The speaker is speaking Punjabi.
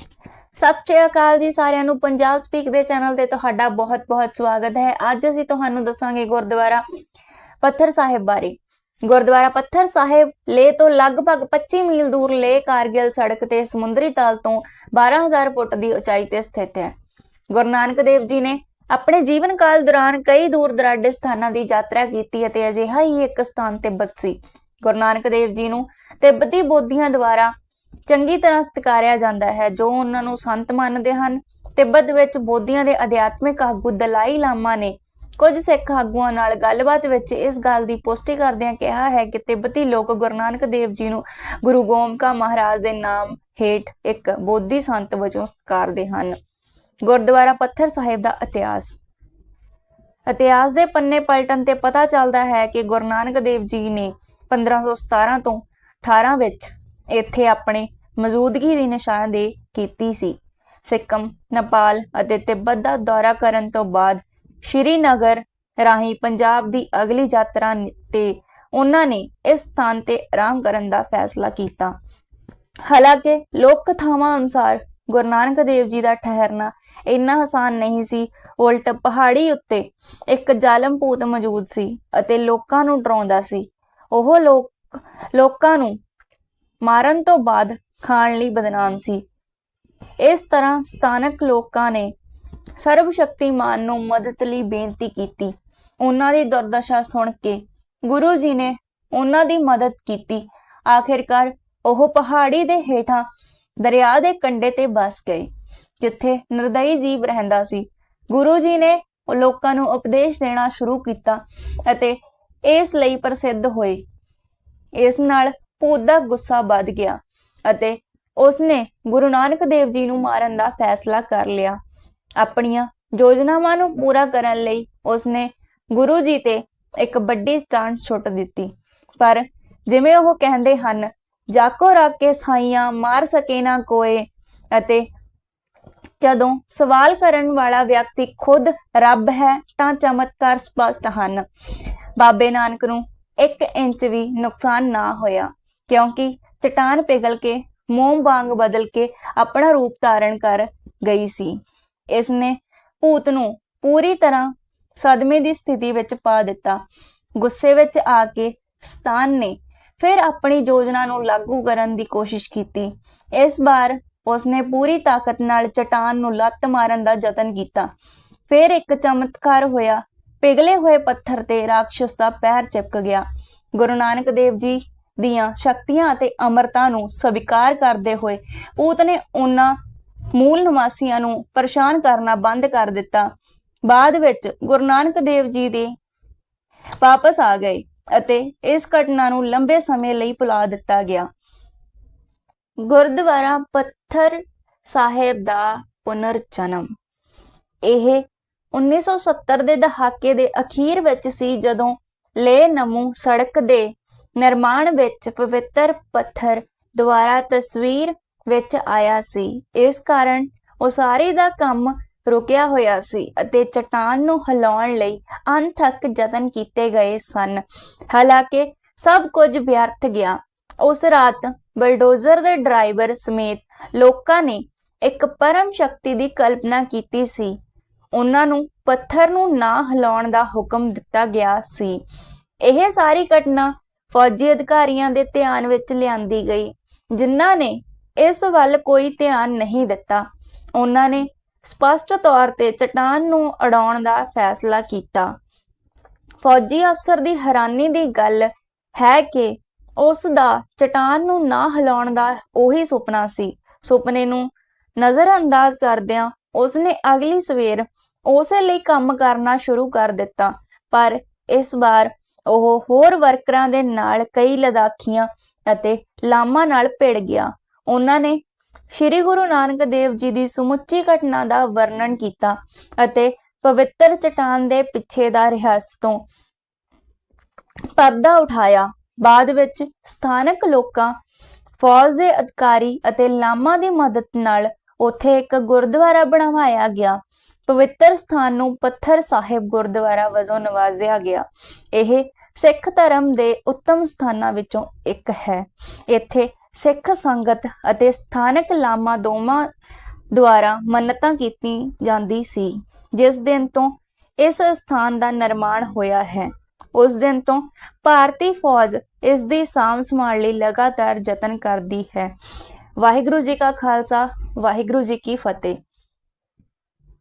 ਸਤਿ ਸ਼੍ਰੀ ਅਕਾਲ ਜੀ ਸਾਰਿਆਂ ਨੂੰ। ਪੰਜਾਬ ਸਪੀਕ ਦੇ ਚੈਨਲ ਤੇ ਤੁਹਾਡਾ ਬਹੁਤ-ਬਹੁਤ ਸਵਾਗਤ ਹੈ। ਅੱਜ ਅਸੀਂ ਤੁਹਾਨੂੰ ਦੱਸਾਂਗੇ ਗੁਰਦੁਆਰਾ ਪੱਥਰ ਸਾਹਿਬ ਬਾਰੇ। ਗੁਰਦੁਆਰਾ ਪੱਥਰ ਸਾਹਿਬ ਲੇਹ ਤੋਂ ਲਗਭਗ 25 ਮੀਲ ਦੂਰ ਲੇਹ ਕਾਰਗਿਲ ਸੜਕ ਤੇ ਸਮੁੰਦਰੀ ਤਲ ਤੋਂ 12000 ਫੁੱਟ ਦੀ ਉਚਾਈ ਤੇ ਸਥਿਤ ਹੈ। ਗੁਰੂ ਨਾਨਕ ਦੇਵ ਜੀ ਨੇ ਆਪਣੇ ਜੀਵਨ ਕਾਲ ਦੌਰਾਨ ਕਈ ਦੂਰ ਦਰਾਡੇ ਸਥਾਨਾਂ ਦੀ ਯਾਤਰਾ ਕੀਤੀ ਅਤੇ ਅਜਿਹਾ ਹੀ ਇੱਕ ਸਥਾਨ ਤਿੱਬਤ ਸੀ। ਗੁਰੂ ਨਾਨਕ ਦੇਵ ਜੀ ਨੂੰ ਤਿੱਬਤੀ ਬੋਧੀਆਂ ਦੁਆਰਾ ਚੰਗੀ ਤਰ੍ਹਾਂ ਸਤਿਕਾਰਿਆ ਜਾਂਦਾ ਹੈ, ਜੋ ਉਹਨਾਂ ਨੂੰ ਸੰਤ ਮੰਨਦੇ ਹਨ। ਤਿੱਬਤ ਵਿੱਚ ਬੋਧੀਆਂ ਦੇ ਅਧਿਆਤਮਿਕ ਆਗੂ ਦਲਾਈ ਲਾਮਾ ਨੇ ਕੁਝ ਸਿੱਖ ਆਗੂਆਂ ਨਾਲ ਗੱਲਬਾਤ ਵਿੱਚ ਇਸ ਗੱਲ ਦੀ ਪੁਸ਼ਟੀ ਕਰਦਿਆਂ ਕਿਹਾ ਹੈ ਕਿ ਤਿੱਬਤੀ ਲੋਕ ਗੁਰੂ ਨਾਨਕ ਦੇਵ ਜੀ ਨੂੰ ਗੁਰੂ ਗੋਮਕਾ ਮਹਾਰਾਜ ਦੇ ਨਾਮ ਹੇਠ ਇੱਕ ਬੋਧੀ ਸੰਤ ਵਜੋਂ ਸਤਿਕਾਰਦੇ ਹਨ। ਗੁਰਦੁਆਰਾ ਪੱਥਰ ਸਾਹਿਬ ਦਾ ਇਤਿਹਾਸ। ਇਤਿਹਾਸ ਦੇ ਪੰਨੇ ਪਲਟਣ ਤੇ ਪਤਾ ਚੱਲਦਾ ਹੈ ਕਿ ਗੁਰੂ ਨਾਨਕ ਦੇਵ ਜੀ ਨੇ 1517 ਤੋਂ 18 ਵਿੱਚ ਇੱਥੇ ਆਪਣੇ ਮੌਜੂਦਗੀ ਦੀ ਨਿਸ਼ਾਨਦੇਹੀ ਕੀਤੀ ਸੀ। ਸਿੱਕਮ, ਨੇਪਾਲ ਅਤੇ ਤਿੱਬਤ ਦਾ ਦੌਰਾ ਕਰਨ ਤੋਂ ਬਾਅਦ ਸ਼੍ਰੀਨਗਰ ਰਾਹੀਂ ਪੰਜਾਬ ਦੀ ਅਗਲੀ ਯਾਤਰਾ ਤੇ ਉਹਨਾਂ ਨੇ ਇਸ ਸਥਾਨ ਤੇ ਆਰਾਮ ਕਰਨ ਦਾ ਫੈਸਲਾ ਕੀਤਾ। ਹਾਲਾਂਕਿ ਲੋਕ ਕਥਾਵਾਂ ਅਨੁਸਾਰ ਗੁਰੂ ਨਾਨਕ ਦੇਵ ਜੀ ਦਾ ਠਹਿਰਨਾ ਇੰਨਾ ਆਸਾਨ ਨਹੀਂ ਸੀ, ਉਲਟ ਪਹਾੜੀ ਉੱਤੇ ਇੱਕ ਜ਼ਾਲਮ ਭੂਤ ਮੌਜੂਦ ਸੀ ਅਤੇ ਲੋਕਾਂ ਨੂੰ ਡਰਾਉਂਦਾ ਸੀ। ਉਹ ਲੋਕ, ਲੋਕਾਂ ਨੂੰ ਮਾਰਨ ਤੋਂ ਬਾਅਦ ਖਾਣ ਲਈ ਬਦਨਾਮ ਸੀ। ਇਸ ਤਰ੍ਹਾਂ ਸਥਾਨਕ ਲੋਕਾਂ ਨੇ ਸਰਬ ਸ਼ਕਤੀਮਾਨ ਨੂੰ ਮਦਦ ਲਈ ਬੇਨਤੀ ਕੀਤੀ। ਉਹਨਾਂ ਦੀ ਦੁਰਦਸ਼ਾ ਸੁਣ ਕੇ ਗੁਰੂ ਜੀ ਨੇ ਉਹਨਾਂ ਦੀ ਮਦਦ ਕੀਤੀ। ਆਖਿਰਕਾਰ ਉਹ ਪਹਾੜੀ ਦੇ ਹੇਠਾਂ ਦਰਿਆ ਦੇ ਕੰਢੇ ਤੇ ਬਸ ਗਏ, ਜਿੱਥੇ ਨਿਰਦਈ ਜੀਵ ਰਹਿੰਦਾ ਸੀ। ਗੁਰੂ ਜੀ ਨੇ ਲੋਕਾਂ ਨੂੰ ਉਪਦੇਸ਼ ਦੇਣਾ ਸ਼ੁਰੂ ਕੀਤਾ ਅਤੇ ਇਸ ਲਈ ਪ੍ਰਸਿੱਧ ਹੋਏ। ਇਸ ਨਾਲ ਭੂਤ ਦਾ ਗੁੱਸਾ ਵੱਧ ਗਿਆ ਅਤੇ ਉਸਨੇ ਗੁਰੂ ਨਾਨਕ ਦੇਵ ਜੀ ਨੂੰ ਮਾਰਨ ਦਾ ਫੈਸਲਾ ਕਰ ਲਿਆ। ਆਪਣੀਆਂ ਯੋਜਨਾਵਾਂ ਨੂੰ ਪੂਰਾ ਕਰਨ ਲਈ ਉਸਨੇ ਗੁਰੂ ਜੀ ਤੇ ਇੱਕ ਵੱਡੀ ਸਟਾਂਡ ਛੁੱਟ ਦਿੱਤੀ। ਪਰ ਜਿਵੇਂ ਉਹ ਕਹਿੰਦੇ ਹਨ, ਜਾਕੋ ਰੱਖ ਸਾਈਆਂ, ਮਾਰ ਸਕੇ ਨਾ ਕੋਏ। ਅਤੇ ਜਦੋਂ ਸਵਾਲ ਕਰਨ ਵਾਲਾ ਵਿਅਕਤੀ ਖੁਦ ਰੱਬ ਹੈ, ਤਾਂ ਚਮਤਕਾਰ ਸਪਸ਼ਟ ਹਨ। ਬਾਬੇ ਨਾਨਕ ਨੂੰ 1 ਇੰਚ ਵੀ ਨੁਕਸਾਨ ਨਾ ਹੋਇਆ। ਕਿਉਂਕਿ ਚਟਾਨ ਪਿਘਲ ਕੇ, ਮੋਮ ਵਾਂਗ ਬਦਲ ਕੇ ਆਪਣਾ ਰੂਪ ਧਾਰਨ ਕਰ ਗਈ ਸੀ। ਇਸ ਨੇ ਭੂਤ ਨੂੰ ਪੂਰੀ ਤਰ੍ਹਾਂ ਸਦਮੇ ਦੀ ਸਥਿਤੀ ਵਿੱਚ ਪਾ ਦਿੱਤਾ। ਗੁੱਸੇ ਵਿੱਚ ਆ ਕੇ ਸਤਾਨ ਨੇ ਫਿਰ ਆਪਣੀ ਯੋਜਨਾ ਨੂੰ ਲਾਗੂ ਕਰਨ ਦੀ ਕੋਸ਼ਿਸ਼ ਕੀਤੀ। ਇਸ ਵਾਰ ਉਸਨੇ ਪੂਰੀ ਤਾਕਤ ਨਾਲ ਚਟਾਨ ਨੂੰ ਲੱਤ ਮਾਰਨ ਦਾ ਯਤਨ ਕੀਤਾ। ਫਿਰ ਇੱਕ ਚਮਤਕਾਰ ਹੋਇਆ। ਪਿਘਲੇ ਹੋਏ ਪੱਥਰ ਤੇ ਰਾਖਸ਼ ਦਾ ਪੈਰ ਚਿਪਕ ਗਿਆ। ਗੁਰੂ ਨਾਨਕ ਦੇਵ ਜੀ ਦੀਆਂ ਸ਼ਕਤੀਆਂ ਅਤੇ ਅਮਰਤਾ ਨੂੰ ਸਵੀਕਾਰ ਕਰਦੇ ਹੋਏ ਭੂਤ ਨੇ ਉਹਨਾਂ ਮੂਲ ਨਿਵਾਸੀਆਂ ਨੂੰ ਪਰੇਸ਼ਾਨ ਕਰਨਾ ਬੰਦ ਕਰ ਦਿੱਤਾ। ਬਾਅਦ ਵਿੱਚ ਗੁਰੂ ਨਾਨਕ ਦੇਵ ਜੀ ਦੇ ਵਾਪਸ ਆ ਗਏ ਅਤੇ ਇਸ ਘਟਨਾ ਨੂੰ ਲੰਬੇ ਸਮੇਂ ਲਈ ਭੁਲਾ ਦਿੱਤਾ ਗਿਆ। ਗੁਰਦੁਆਰਾ ਪੱਥਰ ਸਾਹਿਬ ਦਾ ਪੁਨਰ ਜਨਮ ਇਹ 1970 ਦੇ ਦਹਾਕੇ ਦੇ ਅਖੀਰ ਵਿੱਚ ਸੀ ਜਦੋਂ ਲੇ ਨਮੂ ਸੜਕ ਦੇ ਨਿਰਮਾਣ ਵਿੱਚ ਪਵਿੱਤਰ ਪੱਥਰ ਦੁਆਰਾ ਤਸਵੀਰ ਵਿੱਚ ਆਇਆ ਸੀ। ਇਸ ਕਾਰਨ ਉਸਾਰੀ ਦਾ ਕੰਮ ਰੁਕਿਆ ਹੋਇਆ ਸੀ ਅਤੇ ਚਟਾਨ ਨੂੰ ਹਿਲਾਉਣ ਲਈ ਅਣਥੱਕ ਯਤਨ ਕੀਤੇ ਗਏ ਸਨ। ਹਾਲਾਂਕਿ ਸਭ ਕੁਝ ਵਿਅਰਥ ਗਿਆ। ਉਸ ਰਾਤ ਬਲਡੋਜ਼ਰ ਦੇ ਡਰਾਈਵਰ ਸਮੇਤ ਲੋਕਾਂ ਨੇ ਇੱਕ ਪਰਮ ਸ਼ਕਤੀ ਦੀ ਕਲਪਨਾ ਕੀਤੀ ਸੀ। ਉਹਨਾਂ ਨੂੰ ਪੱਥਰ ਨੂੰ ਨਾ ਹਿਲਾਉਣ ਦਾ ਹੁਕਮ ਦਿੱਤਾ ਗਿਆ ਸੀ। ਇਹ ਸਾਰੀ ਘਟਨਾ ਫੌਜੀ ਅਧਿਕਾਰੀਆਂ ਦੇ ਧਿਆਨ ਵਿੱਚ ਲਿਆਂਦੀ ਗਈ। ਜਿਨ੍ਹਾਂ ਨੇ ਇਸ ਵੱਲ ਕੋਈ ਧਿਆਨ ਨਹੀਂ ਦਿੱਤਾ, ਉਹਨਾਂ ਨੇ ਸਪਸ਼ਟ ਤੌਰ ਤੇ ਚਟਾਨ ਨੂੰ ਅੜਾਉਣ ਦਾ ਫੈਸਲਾ ਕੀਤਾ। ਫੌਜੀ ਅਫਸਰ ਦੀ ਹੈਰਾਨੀ ਦੀ ਗੱਲ ਹੈ ਕਿ ਉਸ ਦਾ ਚਟਾਨ ਨੂੰ ਨਾ ਹਿਲਾਉਣ ਦਾ ਉਹੀ ਸੁਪਨਾ ਸੀ। ਸੁਪਨੇ ਨੂੰ ਨਜ਼ਰਅੰਦਾਜ਼ ਕਰਦਿਆਂ ਉਸਨੇ ਅਗਲੀ ਸਵੇਰ ਉਸੇ ਲਈ ਕੰਮ ਕਰਨਾ ਸ਼ੁਰੂ ਕਰ ਦਿੱਤਾ, ਪਰ ਇਸ ਵਾਰ ਉਹ ਹੋਰ ਵਰਕਰਾਂ ਦੇ ਨਾਲ ਕਈ ਲਦਾਖੀਆਂ ਅਤੇ ਲਾਮਾਂ ਨਾਲ ਭਿੜ ਗਿਆ। ਉਹਨਾਂ ਨੇ ਸ੍ਰੀ ਗੁਰੂ ਨਾਨਕ ਦੇਵ ਜੀ ਦੀ ਸਮੁੱਚੀ ਘਟਨਾ ਦਾ ਵਰਣਨ ਕੀਤਾ ਅਤੇ ਪਵਿੱਤਰ ਚਟਾਨ ਦੇ ਪਿੱਛੇ ਦਾ ਰਹੱਸ ਤੋਂ ਪਰਦਾ ਉਠਾਇਆ। ਬਾਅਦ ਵਿੱਚ ਸਥਾਨਕ ਲੋਕਾਂ, ਫੌਜ ਦੇ ਅਧਿਕਾਰੀ ਅਤੇ ਲਾਮਾਂ ਦੀ ਮਦਦ ਨਾਲ ਉੱਥੇ ਇੱਕ ਗੁਰਦੁਆਰਾ ਬਣਵਾਇਆ ਗਿਆ। ਪਵਿੱਤਰ ਸਥਾਨ ਨੂੰ ਪੱਥਰ ਸਾਹਿਬ ਗੁਰਦੁਆਰਾ ਵਜੋਂ ਨਵਾਜ਼ਿਆ ਗਿਆ। ਇਹ ਸਿੱਖ ਧਰਮ ਦੇ ਉੱਤਮ ਸਥਾਨਾਂ ਵਿੱਚੋਂ ਇੱਕ ਹੈ। ਇੱਥੇ ਸਿੱਖ ਸੰਗਤ ਅਤੇ ਸਥਾਨਕ ਲਾਮਾ ਦੋਵਾਂ ਦੁਆਰਾ ਮੰਨਤਾਂ ਕੀਤੀ ਜਾਂਦੀ ਸੀ, ਜਿਸ ਦਿਨ ਤੋਂ ਇਸ ਸਥਾਨ ਦਾ ਨਿਰਮਾਣ ਹੋਇਆ ਹੈ। ਉਸ ਦਿਨ ਤੋਂ ਭਾਰਤੀ ਫੌਜ ਇਸ ਦੀ ਸਾਂਭ ਸੰਭਾਲ ਲਈ ਲਗਾਤਾਰ ਯਤਨ ਕਰਦੀ ਹੈ। ਵਾਹਿਗੁਰੂ ਜੀ ਕਾ ਖਾਲਸਾ ਵਾਹਿਗੁਰੂ ਜੀ ਕੀ ਫਤਿਹ।